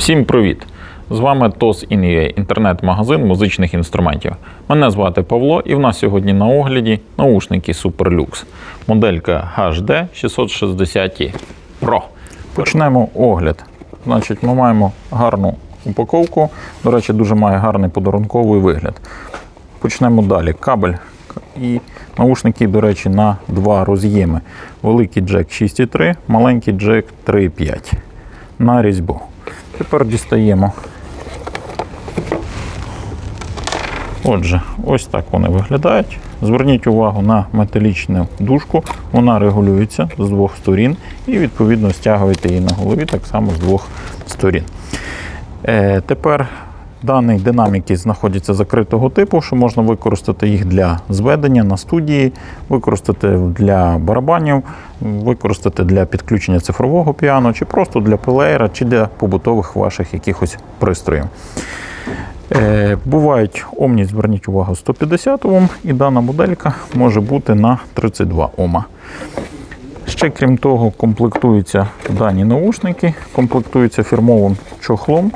Всім привіт! З вами TOS InUA, інтернет-магазин музичних інструментів. Мене звати Павло, і в нас сьогодні на огляді наушники SuperLux, моделька HD 660 Pro. Почнемо огляд. Значить, ми маємо гарну упаковку. До речі, дуже має гарний подарунковий вигляд. Почнемо далі. Кабель і наушники, до речі, на два роз'єми. Великий джек 6,3, маленький джек 3,5 на різьбу. Тепер дістаємо. Отже, ось так вони виглядають. Зверніть увагу на металічну дужку, вона регулюється з двох сторін і відповідно стягуєте її на голові так само з двох сторін. Е, тепер дані динаміки знаходяться закритого типу, що можна використати їх для зведення на студії, використати для барабанів, використати для підключення цифрового піано, чи просто для плеєра, чи для побутових ваших якихось пристроїв. Е, бувають омні, зверніть увагу, 150 Ом, і дана моделька може бути на 32 Ома. Ще крім того, комплектуються дані наушники, комплектуються фірмовим чохлом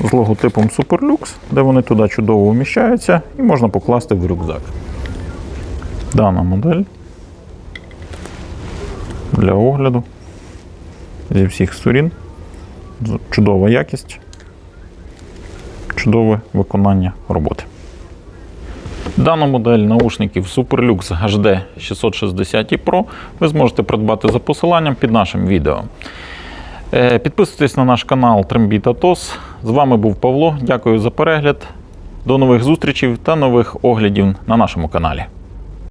з логотипом SuperLux, де вони туди чудово вміщаються і можна покласти в рюкзак. Дана модель для огляду зі всіх сторін. Чудова якість, чудове виконання роботи. Дану модель наушників SuperLux HD 660 Pro ви зможете придбати за посиланням під нашим відео. Е, Підписуйтесь на наш канал Трембіта TOS. З вами був Павло. Дякую за перегляд. До нових зустрічей та нових оглядів на нашому каналі.